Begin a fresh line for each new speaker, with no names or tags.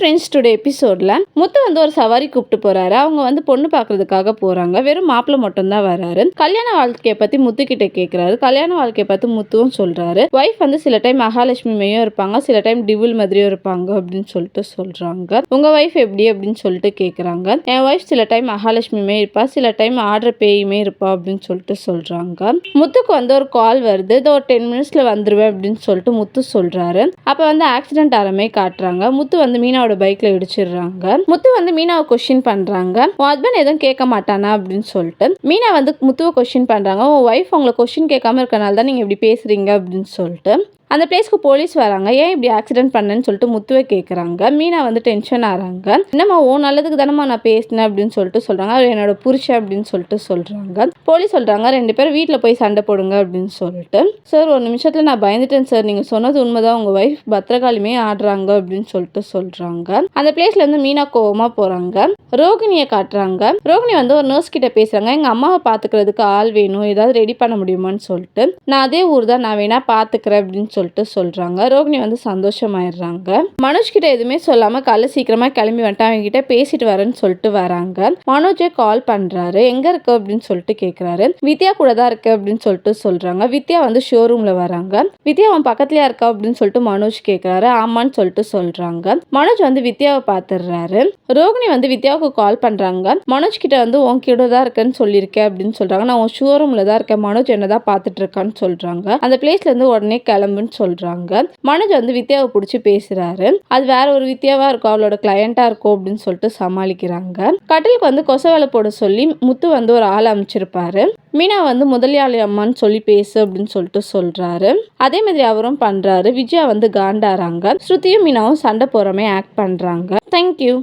Friends today எபிசோடில் முத்து வந்து ஒரு சவாரி கூப்பிட்டு போறாரு. அவங்க வந்து பொண்ணு பார்க்கறதுக்காக போறாங்க. வெறும் மாப்பிள்ளை மட்டும்தான் வராரு. கல்யாண வாழ்க்கையை பத்தி முத்து கிட்ட கேட்குறாரு கல்யாண வாழ்க்கையை பற்றி முத்துவும் சொல்றாரு. ஒய்ஃப் வந்து சில டைம் மகாலட்சுமி மையும் இருப்பாங்க. சில டைம் டிவில் மாதிரியும் இருப்பாங்க அப்படின்னு சொல்லிட்டு சொல்றாங்க. உங்க ஒய்ஃப் எப்படி அப்படின்னு சொல்லிட்டு கேட்குறாங்க என் ஒய்ஃப் சில டைம் மகாலட்சுமியுமே இருப்பா. சில டைம் ஆடுற பேயுமே இருப்பா அப்படின்னு சொல்லிட்டு சொல்றாங்க. முத்துக்கு வந்து ஒரு கால் வருது. இதோ ஒரு டென் மினிட்ஸ்ல வந்துருவேன் அப்படின்னு சொல்லிட்டு முத்து சொல்றாரு. அப்ப வந்து ஆக்சிடென்ட் ஆரமே காட்டுறாங்க. முத்து வந்து மீனாவோட பைக்ல இடிச்சிடுறாங்க. முத்து வந்து மீனாவை கொஸ்டின் பண்றாங்க. உன் ஹஸ்பண்ட் எதுவும் கேட்க மாட்டானா அப்படின்னு சொல்லிட்டு மீனா வந்து முத்துவை கொஸ்டின் பண்றாங்க. உன் ஒய்ஃப் உங்களை கொஸ்டின் கேட்காம இருக்கனால தான் நீங்க இப்படி பேசுறீங்க அப்படின்னு சொல்லிட்டு அந்த பிளேஸ்க்கு போலீஸ் வராங்க. ஏன் இப்படி ஆக்சிடென்ட் பண்ணேன்னு சொல்லிட்டு முத்துவை கேட்குறாங்க மீனா வந்து டென்ஷன் ஆகிறாங்க என்னம்மா ஓ நல்லதுக்கு தானம்மா நான் பேசினேன் அப்படின்னு சொல்லிட்டு சொல்கிறாங்க அவர் என்னோட புருஷன் அப்படின்னு சொல்லிட்டு சொல்கிறாங்க போலீஸ் சொல்கிறாங்க ரெண்டு பேரும் வீட்டில் போய் சண்டை போடுங்க அப்படின்னு சொல்லிட்டு. சார் ஒரு நிமிஷத்தில் நான் பயந்துட்டேன் சார் நீங்கள் சொன்னது உண்மைதான். உங்கள் ஒய்ஃப் பத்திரகாளியுமே ஆடுறாங்க அப்படின்னு சொல்லிட்டு சொல்கிறாங்க அந்த பிளேஸ்லேருந்து மீனா கோவமாக போகிறாங்க ரோகிணியை காட்டுறாங்க. ரோகிணி வந்து ஒரு நர்ஸ் கிட்ட பேசுகிறாங்க எங்கள் அம்மாவை பார்த்துக்கிறதுக்கு ஆள் வேணும். ஏதாவது ரெடி பண்ண முடியுமான்னு சொல்லிட்டு. நான் அதே ஊர் தான் நான் வேணா பார்த்துக்கிறேன் அப்படின்னு சொல்லிட்டு சொல்கிறாங்க ரோகிணி வந்து சந்தோஷமாயிடுறாங்க. மனோஜ் கிட்ட எதுவுமே சொல்லாமல் காலைல சீக்கிரமாக கிளம்பி வந்துட்டு அவங்க கிட்ட பேசிட்டு வரேன்னு சொல்லிட்டு வராங்க. மனோஜே கால் பண்ணுறாரு எங்கே இருக்கு? அப்படின்னு சொல்லிட்டு கேட்குறாரு வித்யா கூட தான் இருக்கு? அப்படின்னு சொல்லிட்டு சொல்கிறாங்க வித்யா வந்து ஷோரூமில் வராங்க. வித்யா அவன் பக்கத்துலயா இருக்கா? அப்படின்னு சொல்லிட்டு மனோஜ் கேட்குறாரு ஆமான்னு சொல்லிட்டு சொல்கிறாங்க மனோஜ் வந்து வித்யாவை பார்த்துடுறாரு ரோகிணி வந்து வித்யாவுக்கு கால் பண்ணுறாங்க மனோஜ் கிட்ட வந்து உன் கூட தான் இருக்கேன்னு சொல்லியிருக்கேன் அப்படின்னு சொல்கிறாங்க நான் உன் ஷோரூமில் தான் இருக்கேன். மனோஜ் என்ன தான் பார்த்துட்டு இருக்கான்னு சொல்கிறாங்க அந்த பிளேஸ்லேருந்து உடனே கிளம்புன்னு சொல்கிறாங்க மனோஜ் வந்து வித்யாவை பிடிச்சி பேசுகிறாரு அது வேற ஒரு வித்யாவா இருக்கும் அவளோட கிளையண்டா இருக்கும் அப்படின்னு சொல்லிட்டு சமாளிக்கிறாங்க. கட்டிலுக்கு வந்து கொச வேலை போட சொல்லி முத்து வந்து ஒரு ஆள் அமைச்சிருப்பாரு மீனா வந்து முதலியாளி அம்மான்னு சொல்லி பேசு அப்படின்னு சொல்லிட்டு சொல்றாரு. அதே மாதிரி அவரும் பண்றாரு. விஜயா வந்து காண்டாறாங்க ஸ்ருதியும் மீனாவும் சண்டை போறமே ஆக்ட் பண்றாங்க. தேங்க்யூ